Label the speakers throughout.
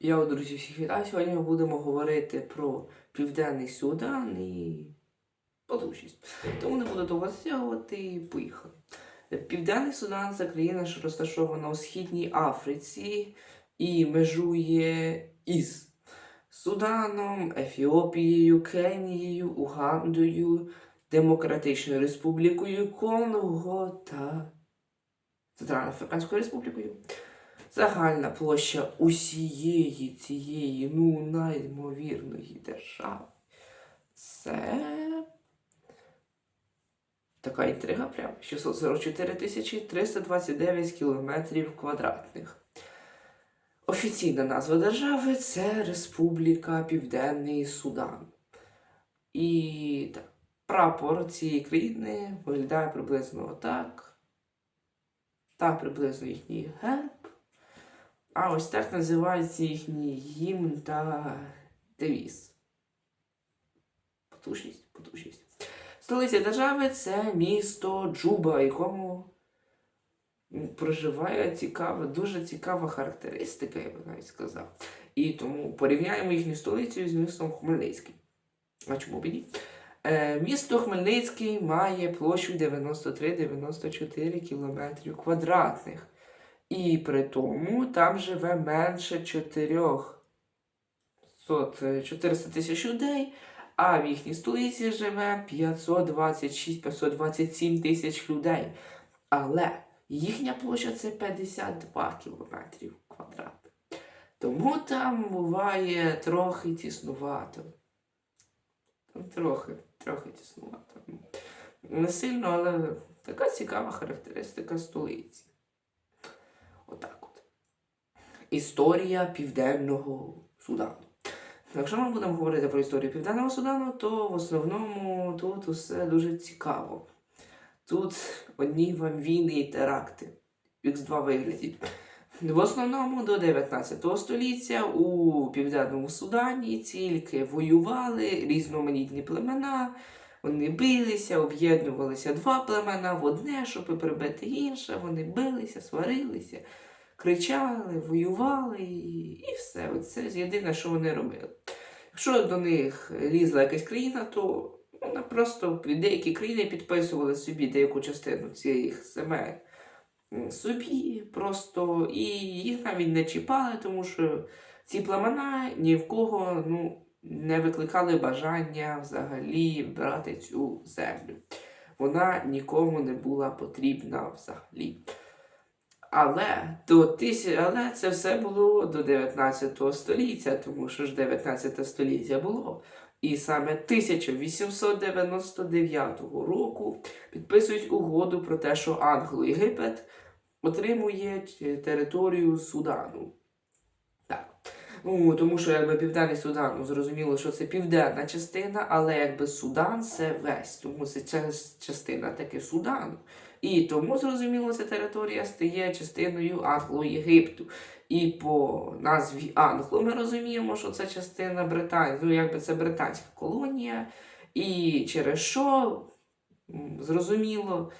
Speaker 1: Я, друзі, всіх вітаю. Сьогодні ми будемо говорити про Південний Судан і подружність. Тому не буду довго затягувати і поїхали. Південний Судан це країна, що розташована у Східній Африці і межує із Суданом, Ефіопією, Кенією, Угандою, Демократичною Республікою Конго та Центральноафриканською Республікою. Загальна площа усієї цієї ну неймовірної держави. Це така інтрига прямо. 644 329 кілометрів квадратних. Офіційна назва держави це Республіка Південний Судан. І так, прапор цієї країни виглядає приблизно отак. Та приблизно їхній герб. А ось так називається їхній гімн та девіз. Потужність, потужність. Столиця держави це місто Джуба, якому проживає цікава, дуже цікава характеристика, я би навіть сказав. І тому порівняємо їхню столицю з містом Хмельницьким. А чому б ні? Е, місто Хмельницький має площу 93-94 кілометрів квадратних. І при тому там живе менше 400 тисяч людей, а в їхній столиці живе 526-527 тисяч людей. Але їхня площа це 52 кілометрів квадратних. Тому там буває трохи тіснувато. Там трохи, трохи тіснувато. Не сильно, але така цікава характеристика столиці. Історія Південного Судану. Якщо ми будемо говорити про історію Південного Судану, то в основному тут усе дуже цікаво. Тут одні вам війни і теракти. В X2 вигляді. В основному до 19 століття у Південному Судані тільки воювали різноманітні племена. Вони билися, об'єднувалися два племена в одне, щоб прибити інше. Вони билися, сварилися, кричали, воювали і, і все. Це єдине, що вони робили. Якщо до них лізла якась країна, то вона просто деякі країни підписували собі деяку частину цих земель собі просто і їх навіть не чіпали, тому що ці племена ні в кого ну, не викликали бажання взагалі брати цю землю. Вона нікому не була потрібна взагалі. Але, до тисяч... Але це все було до 19 століття, тому що ж 19 століття було. І саме 1899 року підписують угоду про те, що Англо-Єгипет отримує територію Судану. Так. Ну, тому що якби Південний Судан, ну, зрозуміло, що це південна частина, але якби Судан це весь, тому це частина таки Судану. І тому, зрозуміло, ця територія стає частиною Англо-Єгипту. І по назві Англо ми розуміємо, що це частина Британії, ну якби це британська колонія. І через що, зрозуміло,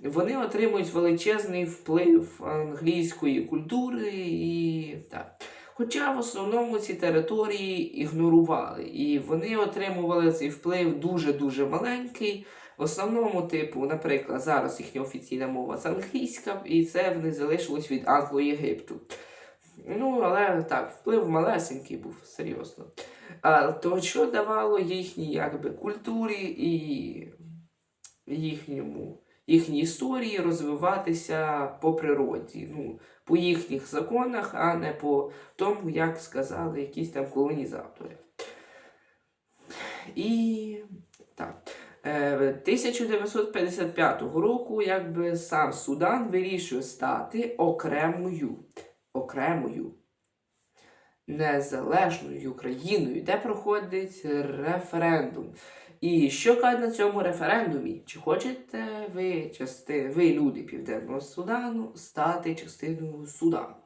Speaker 1: вони отримують величезний вплив англійської культури і так. Хоча в основному ці території ігнорували, і вони отримували цей вплив дуже-дуже маленький. В основному, типу, наприклад, зараз їхня офіційна мова це англійська, і це в них залишилось від Англо-Єгипту. Ну, але так, вплив малесенький був, серйозно. А, то що давало їхній якби, культурі і їхньому, їхній історії розвиватися по природі, ну, по їхніх законах, а не по тому, як сказали якісь там колонізатори. І 1955 року якби сам Судан вирішує стати окремою, окремою незалежною країною, де проходить референдум. І що кажуть на цьому референдумі? Чи хочете ви, части, ви люди Південного Судану, стати частиною Судану?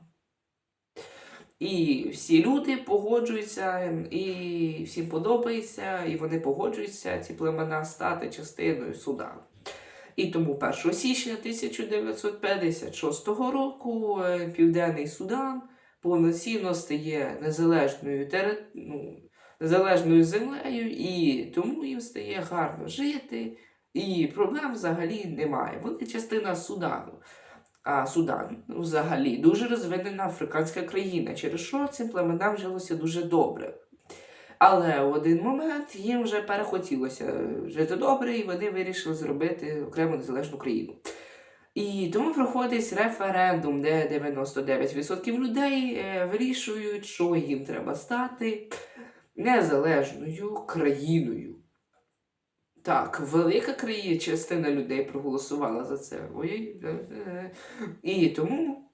Speaker 1: І всі люди погоджуються, і всім подобається, і вони погоджуються, ці племена стати частиною Судану. І тому 1 січня 1956 року е, Південний Судан повноцінно стає незалежною ну, незалежною землею, і тому їм стає гарно жити, і проблем взагалі немає. Вони частина Судану. А Судан ну, взагалі дуже розвинена африканська країна, через що цим племенам жилося дуже добре. Але в один момент їм вже перехотілося жити добре, і вони вирішили зробити окрему незалежну країну. І тому проходить референдум, де 99% людей е, вирішують, що їм треба стати незалежною країною. Так, велика країна, частина людей проголосувала за це. Ой, е, е. І тому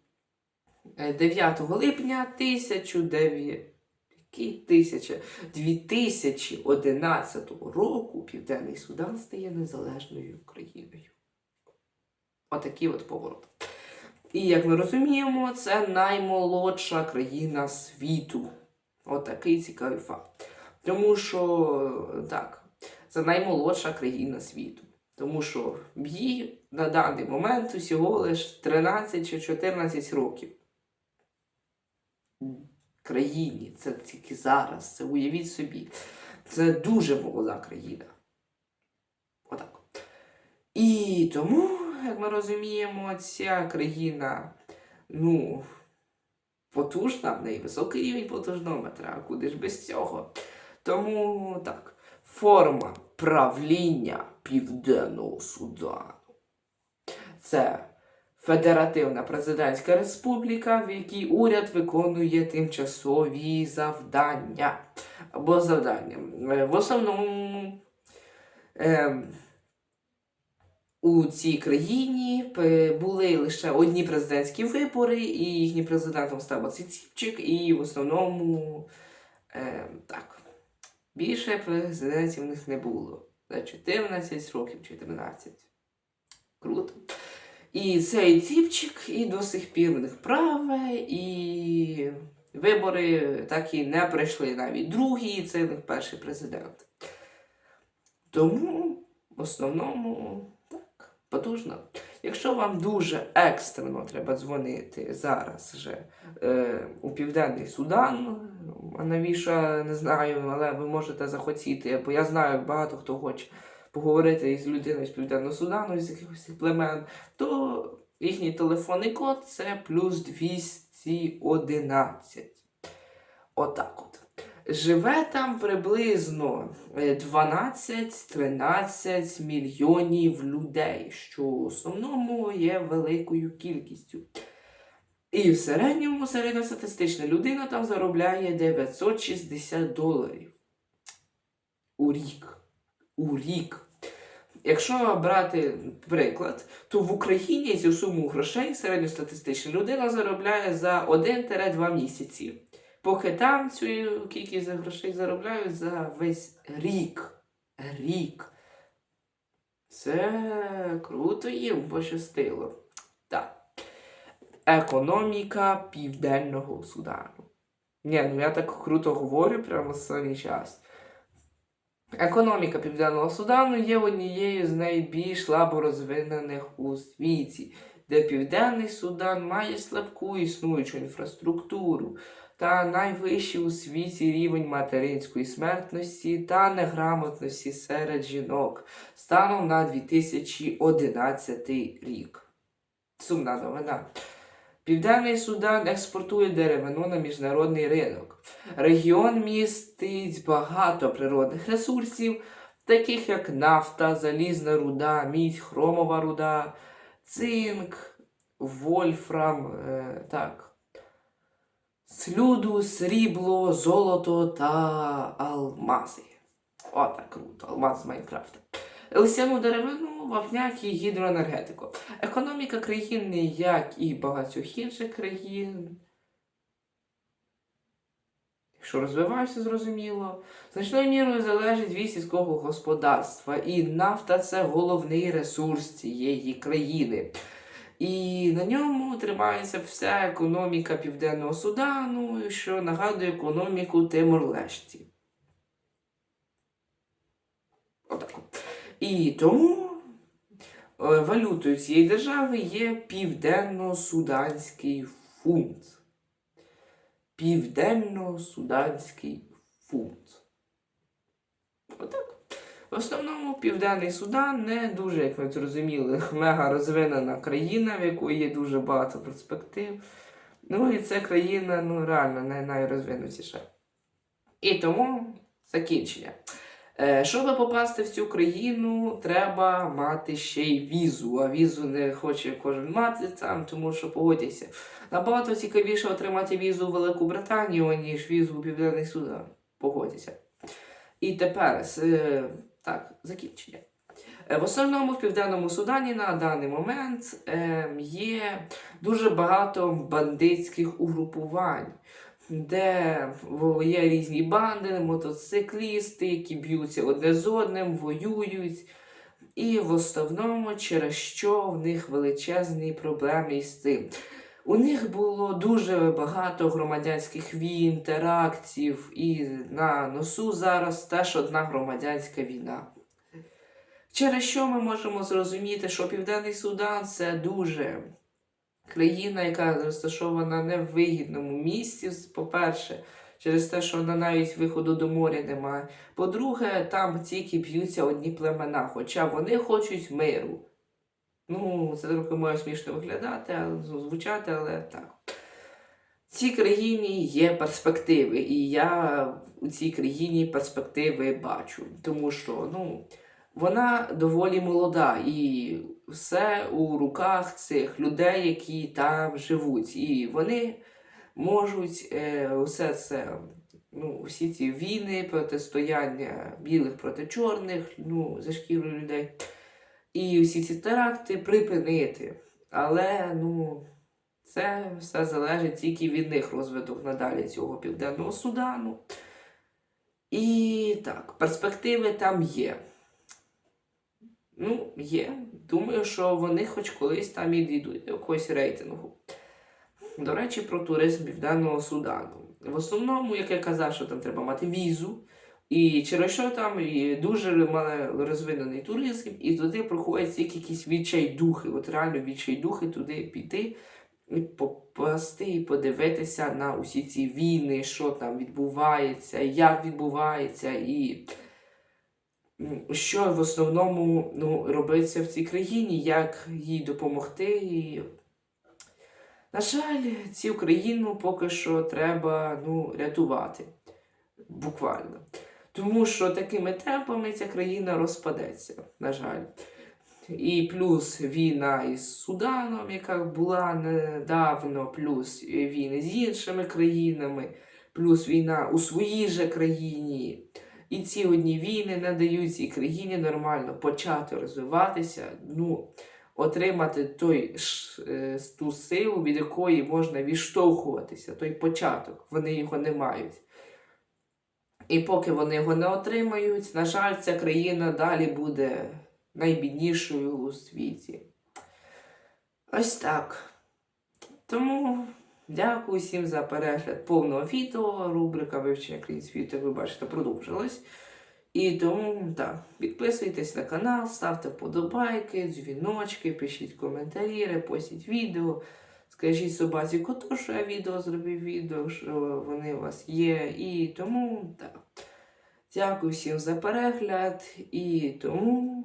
Speaker 1: е, 9 липня 1900, 2011 року Південний Судан стає незалежною країною. Отакий от поворот. І як ми розуміємо, це наймолодша країна світу. Отакий цікавий факт. Тому що так, це наймолодша країна світу. Тому що їй на даний момент усього лише 13 чи 14 років. Країні, це тільки зараз, це уявіть собі. Це дуже молода країна. Отак. І тому, як ми розуміємо, ця країна, ну, потужна, в неї високий рівень потужнометра, а куди ж без цього? Тому так, форма правління Південного Судану. Це Федеративна президентська республіка, в якій уряд виконує тимчасові завдання. Або завдання. Е, В основному е, у цій країні були лише одні президентські вибори, і їхнім президентом став Ціпчик, і в основному е, так, більше президентів у них не було. За 14 років чи 13. Круто. І цей ціпчик і до сих пір в них праве, і вибори так і не пройшли навіть другі, і це в перший президент. Тому в основному так, потужно. Якщо вам дуже екстрено треба дзвонити зараз же е, у Південний Судан, а навіщо не знаю, але ви можете захотіти, бо я знаю, багато хто хоче поговорити із людиною з Південного Судану, з якихось племен, то їхній телефонний код це плюс 211. Отак от. Живе там приблизно е, 12-13 мільйонів людей, що в основному є великою кількістю. І в середньому середньостатистична людина там заробляє 960 доларів у рік. У рік. Якщо брати приклад, то в Україні цю суму грошей середньостатистична людина заробляє за 1-2 місяці. Поки там цю кількість грошей заробляють за весь рік. Рік. Це круто їм пощастило. Так. Економіка Південного Судану. Ні, ну я так круто говорю прямо з самий час. Економіка Південного Судану є однією з найбільш слабо розвинених у світі, де Південний Судан має слабку існуючу інфраструктуру та найвищий у світі рівень материнської смертності та неграмотності серед жінок станом на 2011 рік. Сумна новина. Південний Судан експортує деревину на міжнародний ринок. Регіон містить багато природних ресурсів, таких як нафта, залізна руда, мідь, хромова руда, цинк, вольфрам, е, так, слюду, срібло, золото та алмази. Отак круто, алмаз з Майнкрафта. Лисяну деревину, вапняк і гідроенергетику. Економіка країни, як і багатьох інших країн, що розвиваюся, зрозуміло, значною мірою залежить від сільського господарства, і нафта це головний ресурс цієї країни. І на ньому тримається вся економіка Південного Судану, що нагадує економіку Тимор-Лешті. Отак. І тому е, валютою цієї держави є південно-суданський фунт. Південно-Суданський фунт. Отак. В основному Південний Судан не дуже, як ми зрозуміли, мега розвинена країна, в якої є дуже багато перспектив. Ну і це країна, ну реально не найрозвинутіша. І тому закінчення. Е, щоб попасти в цю країну, треба мати ще й візу. А візу не хоче кожен мати там, тому що погодьтеся. Набагато цікавіше отримати візу в Велику Британію, ніж візу у Південний Судан. Погодьтеся. І тепер е, так, закінчення. Е, В основному в Південному Судані на даний момент е, є дуже багато бандитських угрупувань, де є різні банди, мотоциклісти, які б'ються одне з одним, воюють. І в основному через що в них величезні проблеми із цим. У них було дуже багато громадянських війн, терактів, і на носу зараз теж одна громадянська війна. Через що ми можемо зрозуміти, що Південний Судан це дуже країна, яка розташована не в вигідному місці, по-перше, через те, що вона навіть виходу до моря немає. По-друге, там тільки б'ються одні племена, хоча вони хочуть миру. Ну, це трохи може смішно виглядати, звучати, але так. В цій країні є перспективи, і я у цій країні перспективи бачу. Тому що ну, вона доволі молода, і все у руках цих людей, які там живуть. І вони можуть е, усе це, ну, всі ці війни, протистояння білих проти чорних, ну, за шкіру людей. І всі ці теракти припинити. Але ну, це все залежить тільки від них розвиток надалі цього Південного Судану. І так, перспективи там є. Ну, є. Думаю, що вони хоч колись там і дійдуть до якогось рейтингу. До речі, про туризм Південного Судану. В основному, як я казав, що там треба мати візу. І через що там і дуже мало розвинений туризм, і туди проходять тільки якісь відчайдухи. От реально відчайдухи туди піти і попасти і подивитися на усі ці війни, що там відбувається, як відбувається, і що в основному ну, робиться в цій країні, як їй допомогти. І... На жаль, цю країну поки що треба ну, рятувати. Буквально. Тому що такими темпами ця країна розпадеться, на жаль. І плюс війна із Суданом, яка була недавно, плюс війни з іншими країнами, плюс війна у своїй же країні. І ці одні війни не дають цій країні нормально почати розвиватися, ну, отримати той, е, ту силу, від якої можна відштовхуватися, той початок. Вони його не мають. І поки вони його не отримають, на жаль, ця країна далі буде найбіднішою у світі. Ось так. Тому дякую всім за перегляд повного відео. Рубрика вивчення країн світу, як ви бачите, продовжилась. І тому так, підписуйтесь на канал, ставте вподобайки, дзвіночки, пишіть коментарі, репостіть відео. Скажіть собаці коту, що я відео зробив відео, що вони у вас є. І тому так. Дякую всім за перегляд. І тому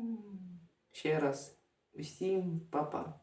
Speaker 1: ще раз усім па-па.